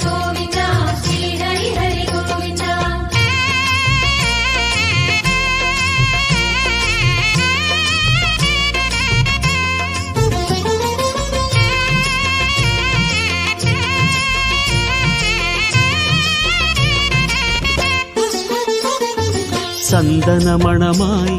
கோவிந்தா ஸ்ரீ ஹரி ஹரி கோவிந்தா சந்தன மணமாய்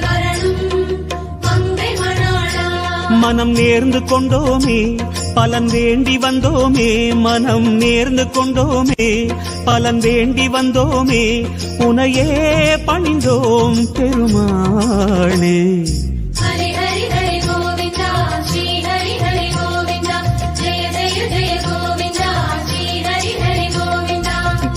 வரணும் மங்கை மணாளா. மனம் நேர்ந்து கொண்டோமே பலன் வேண்டி வந்தோமே மனம் நேர்ந்து கொண்டோமே பலன் வேண்டி வந்தோமே உனையே பணிந்தோம் பெருமாளே.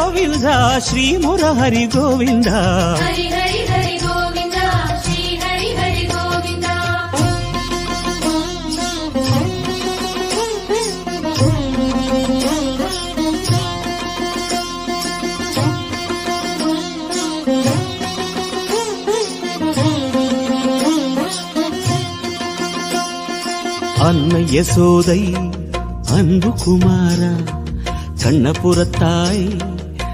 சிம்மாச்சல கோவிந்தா ஸ்ரீ முரஹரி கோவிந்தா ஹரி ஹரி ஹரி கோவிந்தா ஸ்ரீ ஹரி ஹரி கோவிந்தா அன்னை யசோதை அன்பு குமாரா கண்ணபுரத்தாய்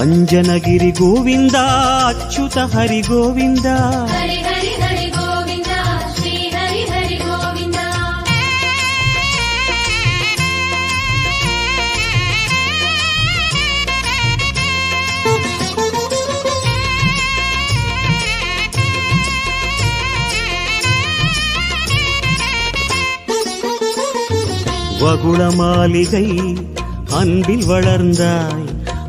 ಅಂಜನಗಿರಿ ಗೋವಿಂದ ಅಚ್ಯುತ ಹರಿ ಗೋವಿಂದ ஹரி ஹரி ஹரி கோவிந்தா ஸ்ரீ ஹரி ஹரி கோவிந்தா வகுள மாளிகை அன்பில் வளர்ந்தாய்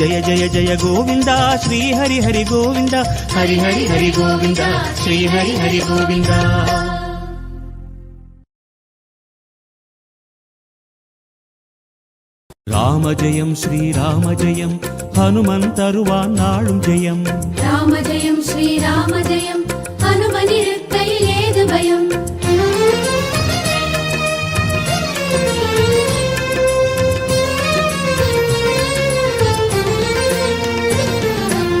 జయ జయ జయ గోవింద శ్రీ హరి హరి గోవింద హరి హరి హరి గోవింద శ్రీ హరి హరి గోవింద ராம ஜெயம் ஸ்ரீராம ஜெயம் ஹனுமந்தருவா நாளும் ஜெயம் ராம ஜெயம் ஸ்ரீராம ஜெயம் ஹனுமனிருக்கையில் ஏது பயம்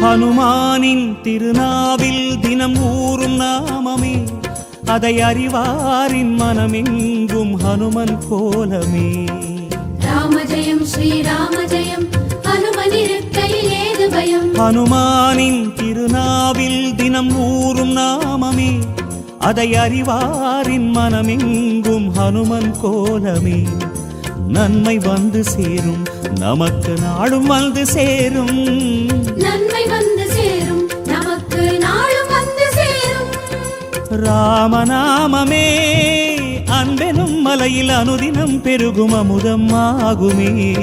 ஹனுமானின் திருநாவில் தினம் ஊறும் நாமமே. அதை அறிவாரின் மனமெங்கும் ஹனுமன் கோலமே. ராம ஜெயம் ஸ்ரீராம ஜெயம் ஹனுமனிருக்கையில் ஏது பயம்? ஹனுமானின் திருநாவில் தினம் ஊறும் நாமமே. அதை அறிவாரின் மனமெங்கும் ஹனுமன் கோலமே. நன்மை வந்து சேரும் நமக்கு நாடும் வந்து சேரும். ராமநாமமே. அன்பெனும் மலையில் அனுதினம் பெருகும் அமுதம் ஆகுமே.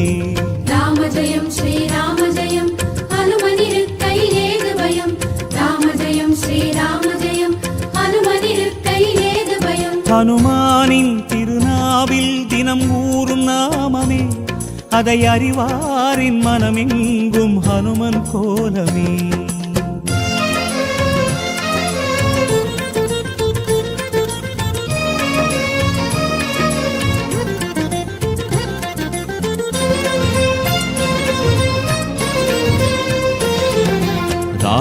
ராம ஜெயம் ஸ்ரீராம ஜெயம் ஹனுமானின் திருநாவில் தினம் ஊறும் நாமமே. அதை அறிவாரின் மனமெங்கும் ஹனுமன் கோலமே.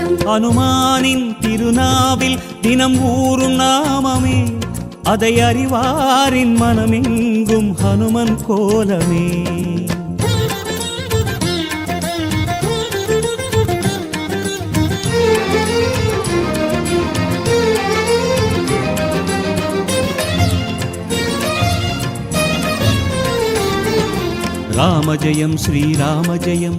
அனுமானின் திருநாவில் தினம் ஊறும் நாமமே. அதை அறிவாரின் மனமெங்கும் ஹனுமன் கோலமே. ராம ஜெயம் ஸ்ரீராம ஜெயம்.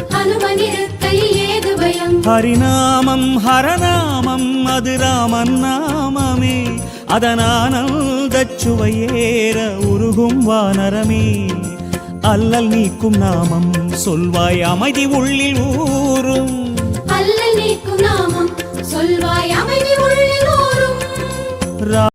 ஹரிநாமம் ஹரநாமம் அது ராமன் நாமமே. அதனானந்தச்சுவையேற உருகும் வானரமே. அல்லல் நீக்கும் நாமம் சொல்வாய் அமைதி உள்ளில் ஊரும் அல்லல் நீக்கும் நாமம் சொல்வாய் அமைதி உள்ளில் ஊரும்